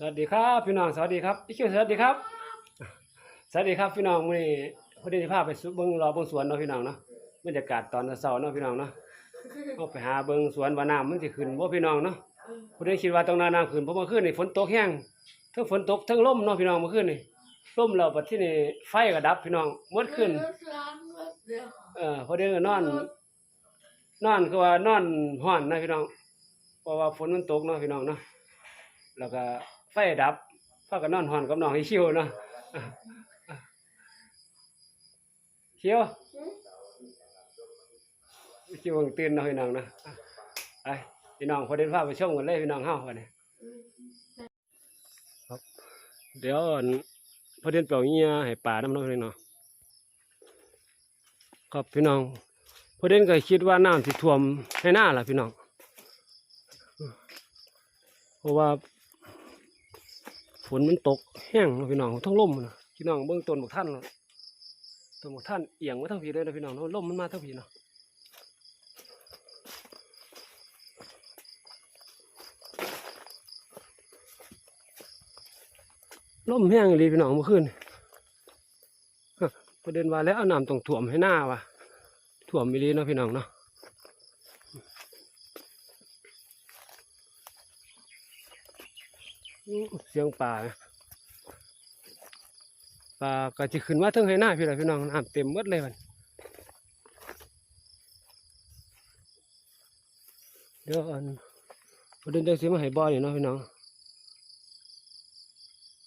สวัสดีครับพี่น้องสวัสดีครับอีคิวสวัสดีครับ สวัสดีครับพี่น้องมื้อนี้พอดีสิพาไปสุเบิ่งรอเบิ่งสวนเนาะพี่น้องเนาะบรรยากาศตอนเช้าเนาะพี่น้องเนาะเอาไปหาเบิ่งสวนว่าน้ำมันสิขึ้นบ่พี่น้องเนาะพอดีคิดว่าต้องน้ำขึ้นเพราะเมื่อคืนนี่ฝนตกแห้งทั้งฝนตกทั้งลมเนาะพี่น้องเมื่อคืนนี่ลมแล้วบัดที่นี่ไฟก็ดับพี่น้องมดขึ้นเออพอดีก็นอนนอนคือว่านอนห้อนนะพี่น้อง เพราะว่าฝนมันตกเนาะพี่น้องเนาะแล้วก็ ดับพากันอนหอนกับน้องให้ชิวเนาะอะอะชิวชิวเพิ่งตื่นเนาะพี่น้องนะอะไปพี่น้องพอเดีพาไปชมกันเลยพี่น้องเฮาวันนี้ครับเดี๋ยวพอเดีเปล่าเงี้ยให้ป่าน้ำน้องพี่น้องครับพี่น้องพอเด่นก็คิดว่าน้ำสิท่วมให้หน้าล่ะพี่น้อง เพราะว่า ฝนมันตกแห้งเนาพี่น้องทั้งลมนะพี่น้องเบื้องต้นบอกท่านเนาะต้นบอกท่านเอียงมาทั้งพีเลยนะพี่น้องเนาะลมมันมาทั้งพีเนาะล่มแห้งเลยพี่น้องเมื่อคืนประเด็นว่าแล้วเอาน้ำตรงถ่วมให้หน้าว่ะถ่วมมิลีเนาะพี่น้องเนาะอื้อ เสียงป่าป่าก็จะขึ้นมาถึงให้หน้าพี่ละพี่น้องน้ำเต็มมดเลยมันเดี๋ยวอันประเด็นจังสิมาให้บ่อยเนาะพี่น้อง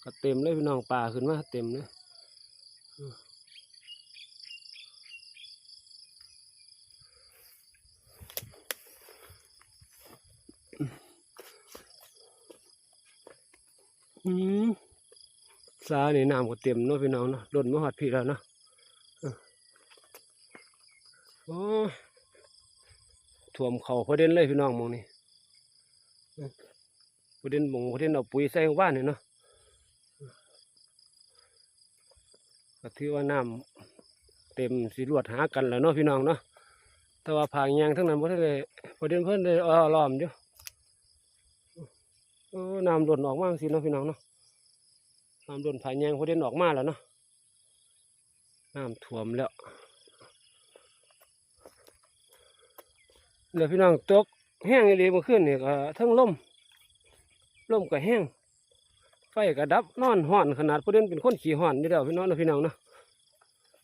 ก็เต็มเลยพี่น้องป่าขึ้นมาเต็มเลย อืมสานี่น้ำก็เต็มเนาะพี่น้องเนาะล้นมาหอดพี่แล้วเนาะโอ้ท่วมเขาพอเด่นเลยพี่น้องมองนี่เออพอเด่นมองพอเด่นเอาปุ๋ยใส่ของบ้านเนี่เนาะก็ถือว่าน้ำเต็มสีรวดหากันแล้วเนาะพี่น้องเนาะแต่ว่าผางยางทั้งนั้นพอได้เลยพอเด่นเพิ่อนเลยอ้อล้อมอยู่ ออน้ำหล่นออกมากสิเนาะพี่น้องเนาะน้ำหล่นผายแยงพอเด่นออกมาแล้วเนาะน้ำท่วมแล้วเหลือพี่น้องตกแห้งเลยเมื่อคืนนี่ยก็ทั้งล่มล่มก็แห้งไฟก็ดับนอนห้อนขนาดพอเด่นเป็นคนขี่ห้อนนี่แล้วพี่น้องนะพี่น้องเนาะ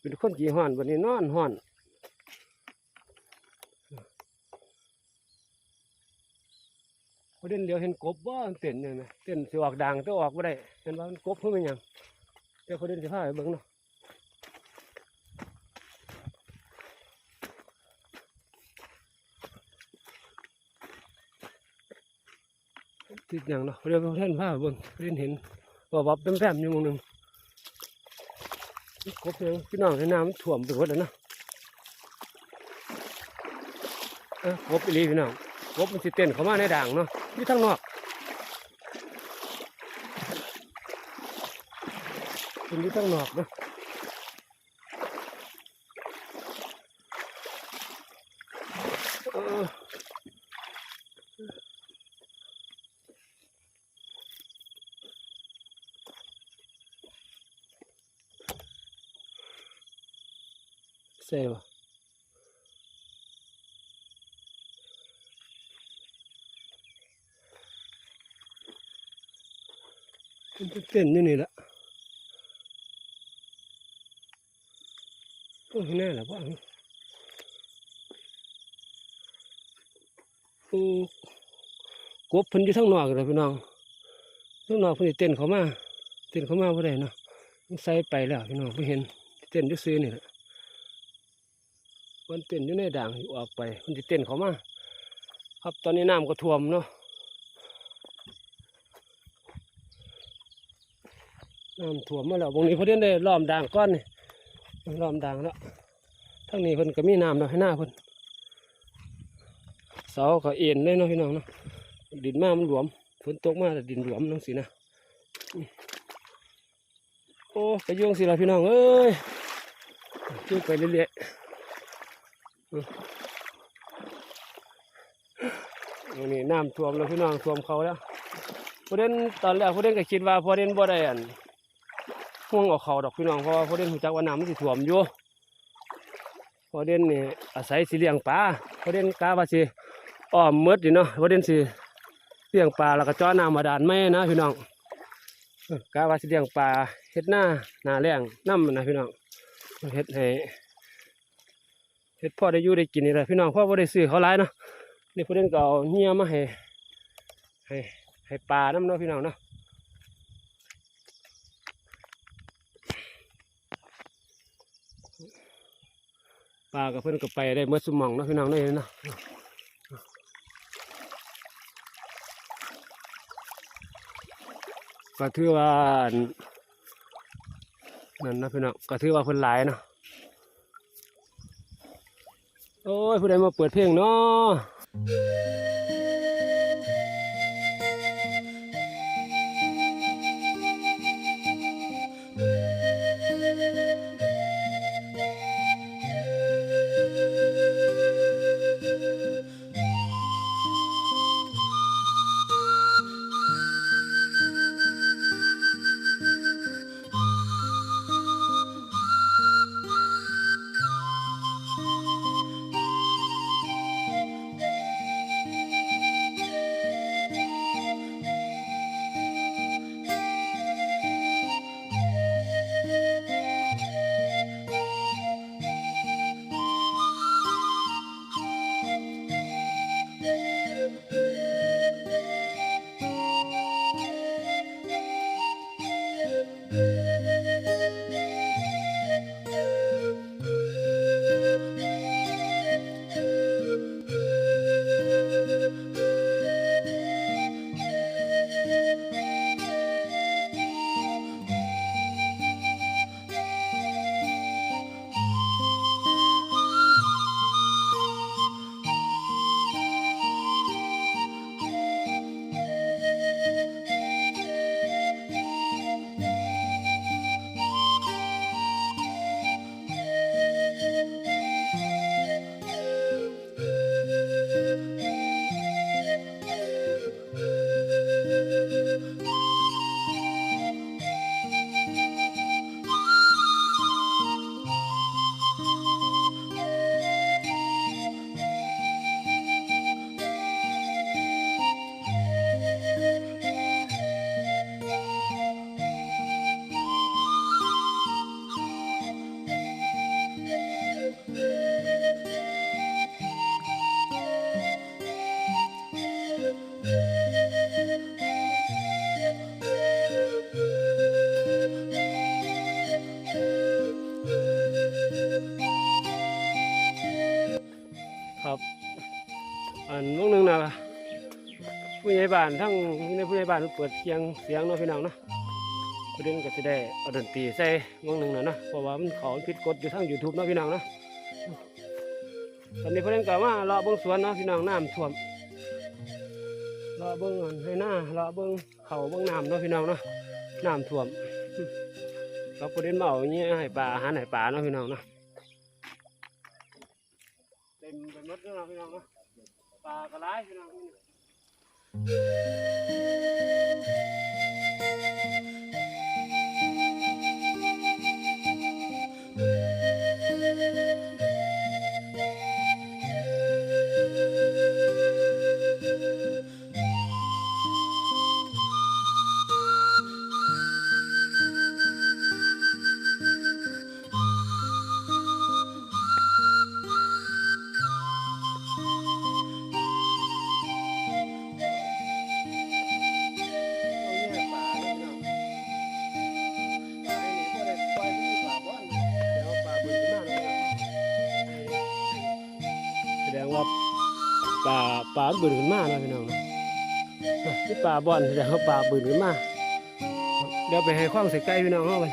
เป็นคนขี่ห้อนวันนี้นอนห้อน พอ เด่นเดียวเห็นกบว่าเต้นเนี่ยไหมเต้นสิออกดังแต่ออกไม่ได้เห็นว่ามันกบเพิ่งเป็นหยังเดี๋ยวพอเด่นสิพาไปเบิ่งเนาะติดอย่างเนาะเดี๋ยวพอเด่นพาเบิ่งเด่นเห็นว่าวับแป๊มๆอยู่มองหนึ่งกบเนี่ยพี่น้องในน้ำมันท่วมไปหมดแล้วเนาะกบอีลีพี่น้องกบมันสิเต้นเข้ามาในด่างเนาะ อยู่ทางนอกเป็นอยู่ทางนอกเนาะเออใช่ปะ มันจะ เต้นอยู่นี่แหละโอ้ยแน่แหละพ่อโอ้กบพิ่นอยู่ทั้งนอกเลยพี่น้องทั้งนอกพิ่นเต้นเขามาเต้นเขามาบ่ได้เนาะมันใส่ไปแล้วพี่น้องเพิ่เห็นเต้นอยู่ซื้อนี่แหละมันเต้นอยู่ในด่างออกไปเพิ่นสิเต้นเขามาครับตอนนี้น้ำก็ท่วมเนาะ น้ำท่วมมาแล้ววงนี้เพิ่นได้ล้อมด่างก้อนนี่ล้อมด่างแล้วทั้งนี้เพิ่นก็มีน้ำเนาะให้หน้าเพิ่นเสาก็เอ็นเลยเนาะพี่น้องเนาะดินมามันหลวมฝนตกมาแล้วดินหลวมนังสินะโอ้ไปยุ่งสิละพี่น้องเอ้ยยุ่งไปเรื่อยๆวันนี้น้ำท่วมแล้วพี่น้องท่วมเขาแล้วผู้เด่นตอนแรกผู้เด่นก็คิดว่าผู้เด่นบ่ได้อัน ห่วงเอาเขาดอกพี่น้องเพราะว่าผู้เด่นรู้จักว่าน้ำมันสิท่วมอยู่ผู้เด่นนี่อาศัยสิเลี้ยงปลาผู้เด่นกะว่าสิอ้อมมืดนี่เนาะผู้เด่นสิเลี้ยงปลาแล้วก็จ่อน้ำมาดานแม่นะพี่น้องกะว่าสิเลี้ยงปลาเฮ็ดหน้าหนาแรงน้ำนะพี่น้องเฮ็ดให้เฮ็ดพ่อได้อยู่ได้กินนี่แหละพี่น้องพ่อบ่ได้ซื้อเขาหลายเนาะนี่ผู้เด่นก็เอาเหี้ยมาให้ให้ให้ปลาน้ำเนาะพี่น้องเนาะ ปลากับเพื่อนก็ไปได้เมื่อสมองเนาะพี่น้องเนาะเนาะก็ถือว่านนั่นนะพี่น้องก็ถือว่าคนหลายเนาะโอ้ยผู้ใดมาเปิดเพลงเนาะ ผู้ใหญ่บ้านทั้งในผู้ใหญ่บ้านเปิดเสียงเสียงเนาะพี่น้องเนาะประเด็นก็จะได้เอาดนตรีใส่วงหนึ่งนะเนาะเพราะว่ามันขาผิดกฎอยู่ทั้งยูทูบเนาะพี่น้องเนาะตอนนี้ประเด็นก็ว่าเลาะเบิ้งสวนเนาะพี่น้องน้ำท่วมเลาะเบิ้งอันให้หน้าเลาะเบิ้งเขาเบิ้งน้ำเนาะพี่น้องเนาะน้ำท่วมเราประเด็นเอาอย่างเงี้ยให้ปลาอาหารให้ปลาเนาะพี่น้องเนาะเต็มไปหมดแล้วเนาะพี่น้องเนาะปลากระไรพี่น้อง Thank you. ป่าป่าบืนขึ้นมาเนะพี่น้องที่ป่าบอนแสดงว่าป่าบืนขึ้นมาเดี๋ยวไปให้ข้องใส่ไก่พี่น้องเอาไป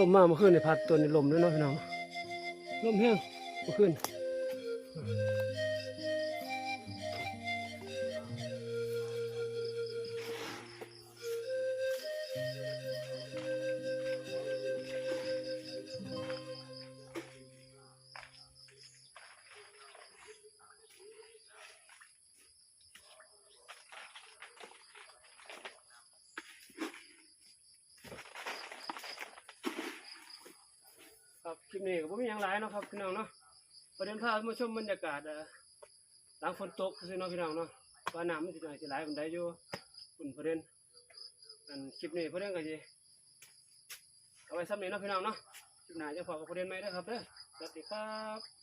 ลมมาเมื่อคืนในพัดตัวนี้ลมด้วยเนาะพี่น้องลมแห้งเมื่อคืน คลิปนี้ก็บ่มีหยังหลายเนาะครับพี่น้องเนาะประเด็นพามาชมบรรยากาศเอ่อหลังฝนตกคือเนาะพี่น้องเนาะว่าน้ำมันสิหน่อยสิหลายปานไดอยู่คุณประเด็นอันคลิปนี้ประเด็นก็สิเอาไว้ซ้ำนี้เนาะพี่น้องเนาะคลิปหน้าจะพอกับประเด็นไหม่เด้ครับเด้อสวัสดีครับ